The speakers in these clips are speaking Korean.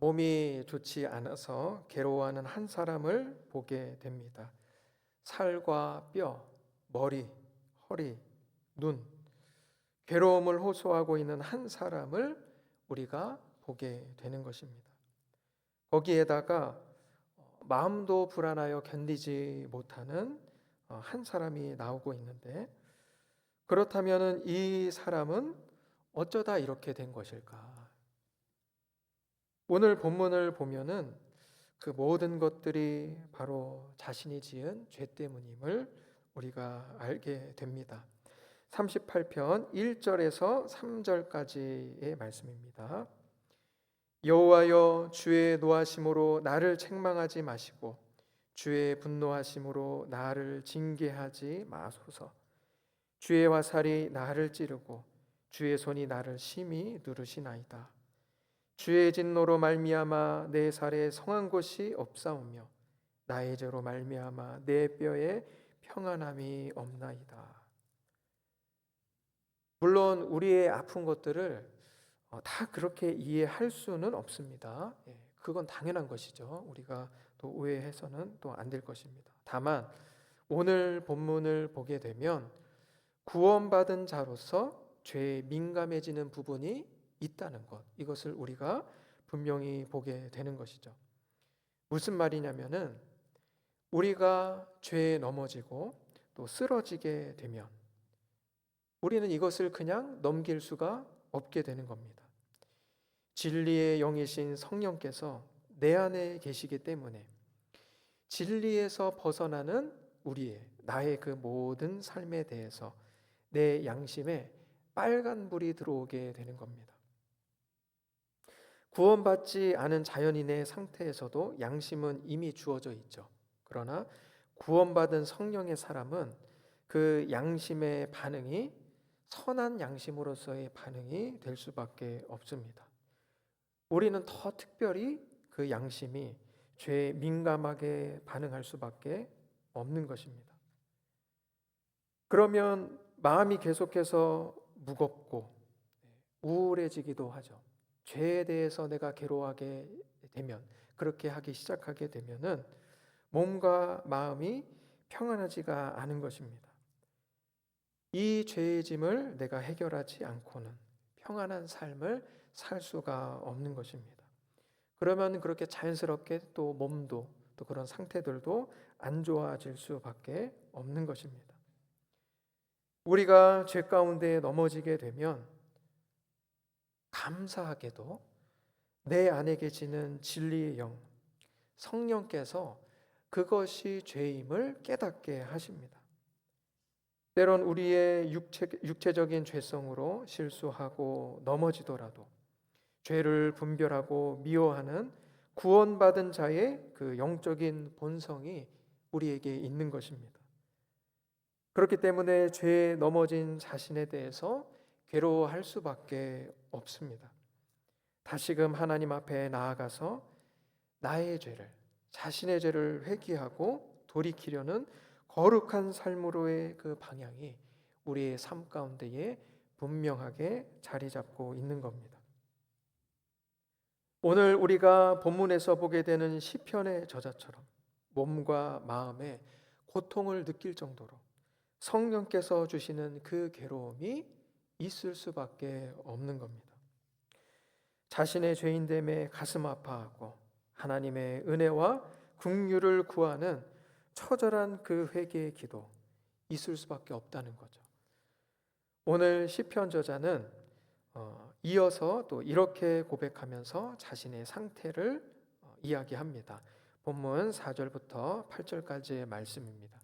몸이 좋지 않아서 괴로워하는 한 사람을 보게 됩니다. 살과 뼈, 머리, 허리, 눈, 괴로움을 호소하고 있는 한 사람을 우리가 보게 되는 것입니다. 거기에다가 마음도 불안하여 견디지 못하는 어, 한 사람이 나오고 있는데 그렇다면은 이 사람은 어쩌다 이렇게 된 것일까? 오늘 본문을 보면은 그 모든 것들이 바로 자신이 지은 죄 때문임을 우리가 알게 됩니다. 38편 1절에서 3절까지의 말씀입니다. 여호와여 주의 노하심으로 나를 책망하지 마시고 주의 분노하심으로 나를 징계하지 마소서. 주의 화살이 나를 찌르고 주의 손이 나를 심히 누르시나이다. 주의 진노로 말미암아 내 살에 성한 곳이 없사오며 나의 죄로 말미암아 내 뼈에 평안함이 없나이다. 물론 우리의 아픈 것들을 어, 다 그렇게 이해할 수는 없습니다. 예, 그건 당연한 것이죠. 우리가 또 오해해서는 또 안 될 것입니다. 다만 오늘 본문을 보게 되면 구원받은 자로서 죄에 민감해지는 부분이 있다는 것 이것을 우리가 분명히 보게 되는 것이죠. 무슨 말이냐면은 우리가 죄에 넘어지고 또 쓰러지게 되면 우리는 이것을 그냥 넘길 수가 없게 되는 겁니다. 진리의 영이신 성령께서 내 안에 계시기 때문에 진리에서 벗어나는 우리의 나의 그 모든 삶에 대해서 내 양심에 빨간 불이 들어오게 되는 겁니다. 구원받지 않은 자연인의 상태에서도 양심은 이미 주어져 있죠. 그러나 구원받은 성령의 사람은 그 양심의 반응이 선한 양심으로서의 반응이 될 수밖에 없습니다. 우리는 더 특별히 그 양심이 죄에 민감하게 반응할 수밖에 없는 것입니다. 그러면 마음이 계속해서 무겁고 우울해지기도 하죠. 죄에 대해서 내가 괴로워하게 되면 그렇게 하기 시작하게 되면은 몸과 마음이 평안하지가 않은 것입니다. 이 죄의 짐을 내가 해결하지 않고는 평안한 삶을 살 수가 없는 것입니다. 그러면 그렇게 자연스럽게 또 몸도 또 그런 상태들도 안 좋아질 수밖에 없는 것입니다. 우리가 죄 가운데 넘어지게 되면 감사하게도 내 안에 계시는 진리의 영, 성령께서 그것이 죄임을 깨닫게 하십니다. 때론 우리의 육체, 육체적인 죄성으로 실수하고 넘어지더라도 죄를 분별하고 미워하는 구원받은 자의 그 영적인 본성이 우리에게 있는 것입니다. 그렇기 때문에 죄에 넘어진 자신에 대해서 괴로워할 수밖에 없습니다. 다시금 하나님 앞에 나아가서 나의 죄를 자신의 죄를 회개하고 돌이키려는 거룩한 삶으로의 그 방향이 우리의 삶 가운데에 분명하게 자리 잡고 있는 겁니다. 오늘 우리가 본문에서 보게 되는 시편의 저자처럼 몸과 마음에 고통을 느낄 정도로 성령께서 주시는 그 괴로움이 있을 수밖에 없는 겁니다. 자신의 죄인됨에 가슴 아파하고 하나님의 은혜와 긍휼을 구하는 처절한 그 회개의 기도 있을 수밖에 없다는 거죠. 오늘 시편 저자는 어, 이어서 또 이렇게 고백하면서 자신의 상태를 어, 이야기합니다. 본문 4절부터 8절까지의 말씀입니다.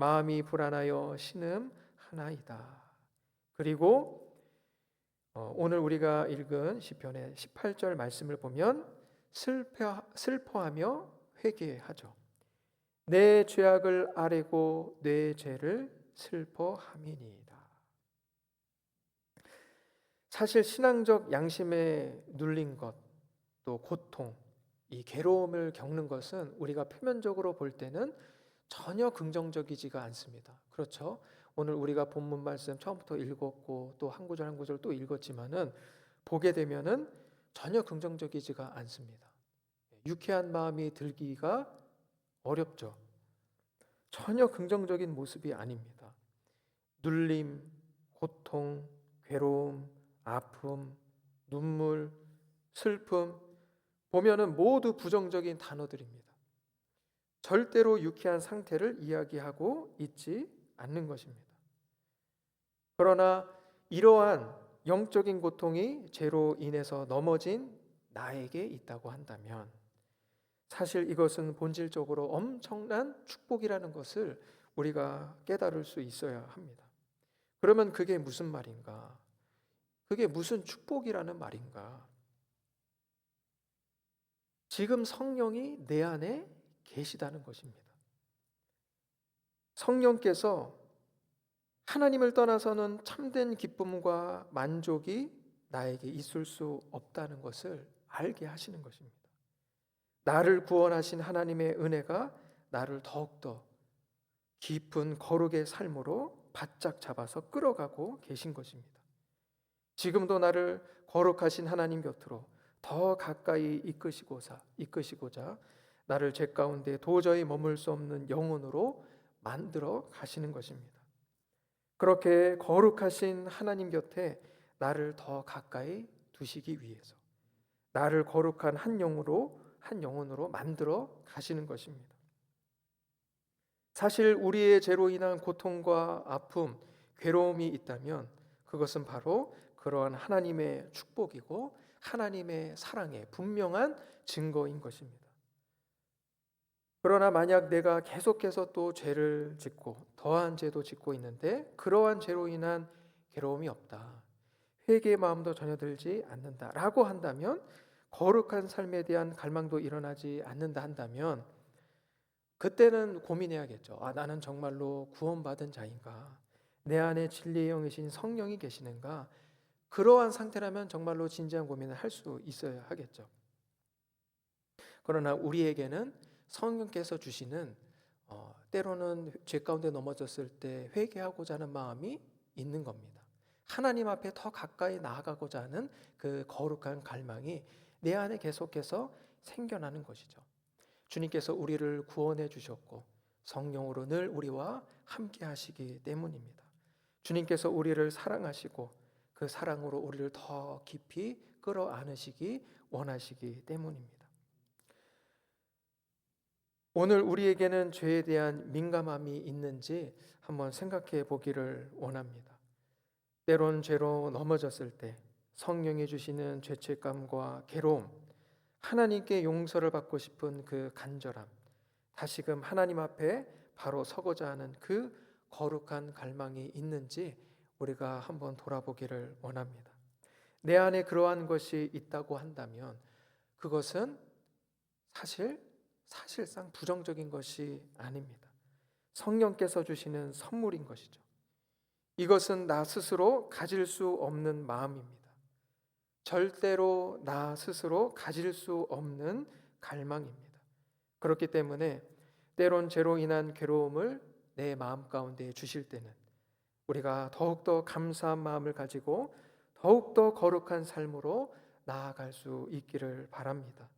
마음이 불안하여 신음 하나이다. 그리고 어, 오늘 우리가 읽은 시편의 18절 말씀을 보면 슬퍼, 슬퍼하며 회개하죠. 내 죄악을 아뢰고 내 죄를 슬퍼함이니이다. 사실 신앙적 양심에 눌린 것, 또 고통, 이 괴로움을 겪는 것은 우리가 표면적으로 볼 때는 전혀 긍정적이지가 않습니다. 그렇죠? 오늘 우리가 본문 말씀 처음부터 읽었고 또 한 구절 한 구절 또 읽었지만은 보게 되면은 전혀 긍정적이지가 않습니다. 유쾌한 마음이 들기가 어렵죠. 전혀 긍정적인 모습이 아닙니다. 눌림, 고통, 괴로움, 아픔, 눈물, 슬픔 보면은 모두 부정적인 단어들입니다. 절대로 유쾌한 상태를 이야기하고 있지 않는 것입니다. 그러나 이러한 영적인 고통이 죄로 인해서 넘어진 나에게 있다고 한다면 사실 이것은 본질적으로 엄청난 축복이라는 것을 우리가 깨달을 수 있어야 합니다. 그러면 그게 무슨 말인가? 그게 무슨 축복이라는 말인가? 지금 성령이 내 안에 계시다는 것입니다. 성령께서 하나님을 떠나서는 참된 기쁨과 만족이 나에게 있을 수 없다는 것을 알게 하시는 것입니다. 나를 구원하신 하나님의 은혜가 나를 더욱더 깊은 거룩의 삶으로 바짝 잡아서 끌어가고 계신 것입니다. 지금도 나를 거룩하신 하나님 곁으로 더 가까이 이끄시고자 이끄시고자 나를 죄 가운데 도저히 머물 수 없는 영혼으로 만들어 가시는 것입니다. 그렇게 거룩하신 하나님 곁에 나를 더 가까이 두시기 위해서 나를 거룩한 한 영으로 한 영혼으로 만들어 가시는 것입니다. 사실 우리의 죄로 인한 고통과 아픔, 괴로움이 있다면 그것은 바로 그러한 하나님의 축복이고 하나님의 사랑의 분명한 증거인 것입니다. 그러나 만약 내가 계속해서 또 죄를 짓고 더한 죄도 짓고 있는데 그러한 죄로 인한 괴로움이 없다. 회개의 마음도 전혀 들지 않는다라고 한다면 거룩한 삶에 대한 갈망도 일어나지 않는다 한다면 그때는 고민해야겠죠. 아, 나는 정말로 구원받은 자인가? 내 안에 진리의 영이신 성령이 계시는가? 그러한 상태라면 정말로 진지한 고민을 할 수 있어야 하겠죠. 그러나 우리에게는 성령께서 주시는 어, 때로는 죄 가운데 넘어졌을 때 회개하고자 하는 마음이 있는 겁니다. 하나님 앞에 더 가까이 나아가고자 하는 그 거룩한 갈망이 내 안에 계속해서 생겨나는 것이죠. 주님께서 우리를 구원해 주셨고 성령으로 늘 우리와 함께 하시기 때문입니다. 주님께서 우리를 사랑하시고 그 사랑으로 우리를 더 깊이 끌어 안으시기 원하시기 때문입니다. 오늘 우리에게는 죄에 대한 민감함이 있는지 한번 생각해 보기를 원합니다. 때론 죄로 넘어졌을 때 성령이 주시는 죄책감과 괴로움, 하나님께 용서를 받고 싶은 그 간절함, 다시금 하나님 앞에 바로 서고자 하는 그 거룩한 갈망이 있는지 우리가 한번 돌아보기를 원합니다. 내 안에 그러한 것이 있다고 한다면 그것은 사실 사실상 부정적인 것이 아닙니다. 성령께서 주시는 선물인 것이죠. 이것은 나 스스로 가질 수 없는 마음입니다. 절대로 나 스스로 가질 수 없는 갈망입니다. 그렇기 때문에 때론 죄로 인한 괴로움을 내 마음 가운데 주실 때는 우리가 더욱더 감사한 마음을 가지고 더욱더 거룩한 삶으로 나아갈 수 있기를 바랍니다.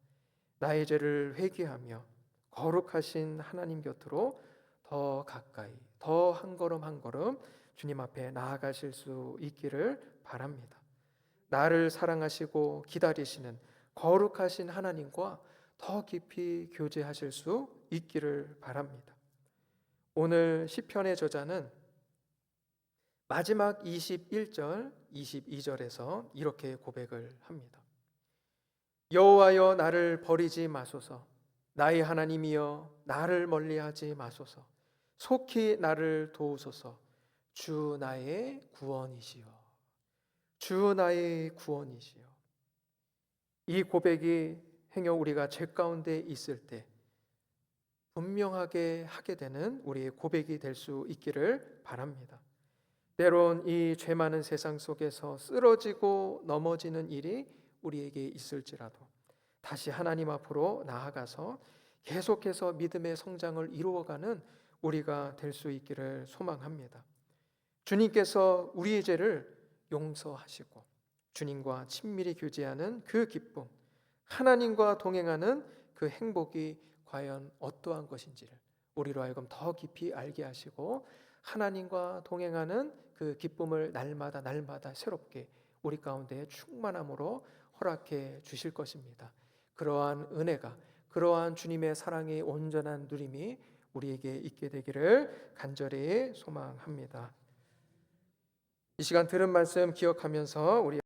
나의 죄를 회개하며 거룩하신 하나님 곁으로 더 가까이, 더 한 걸음 한 걸음 주님 앞에 나아가실 수 있기를 바랍니다. 나를 사랑하시고 기다리시는 거룩하신 하나님과 더 깊이 교제하실 수 있기를 바랍니다. 오늘 시편의 저자는 마지막 21절, 22절에서 이렇게 고백을 합니다. 여호와여 나를 버리지 마소서. 나의 하나님이여 나를 멀리하지 마소서. 속히 나를 도우소서. 주 나의 구원이시여. 주 나의 구원이시여. 이 고백이 행여 우리가 죄 가운데 있을 때 분명하게 하게 되는 우리의 고백이 될 수 있기를 바랍니다. 때론 이 죄 많은 세상 속에서 쓰러지고 넘어지는 일이 우리에게 있을지라도 다시 하나님 앞으로 나아가서 계속해서 믿음의 성장을 이루어가는 우리가 될 수 있기를 소망합니다. 주님께서 우리의 죄를 용서하시고 주님과 친밀히 교제하는 그 기쁨, 하나님과 동행하는 그 행복이 과연 어떠한 것인지를 우리로 하여금 더 깊이 알게 하시고 하나님과 동행하는 그 기쁨을 날마다 날마다 새롭게 우리 가운데 충만함으로 허락해 주실 것입니다. 그러한 은혜가 그러한 주님의 사랑의 온전한 누림이 우리에게 있게 되기를 간절히 소망합니다. 이 시간 들은 말씀 기억하면서 우리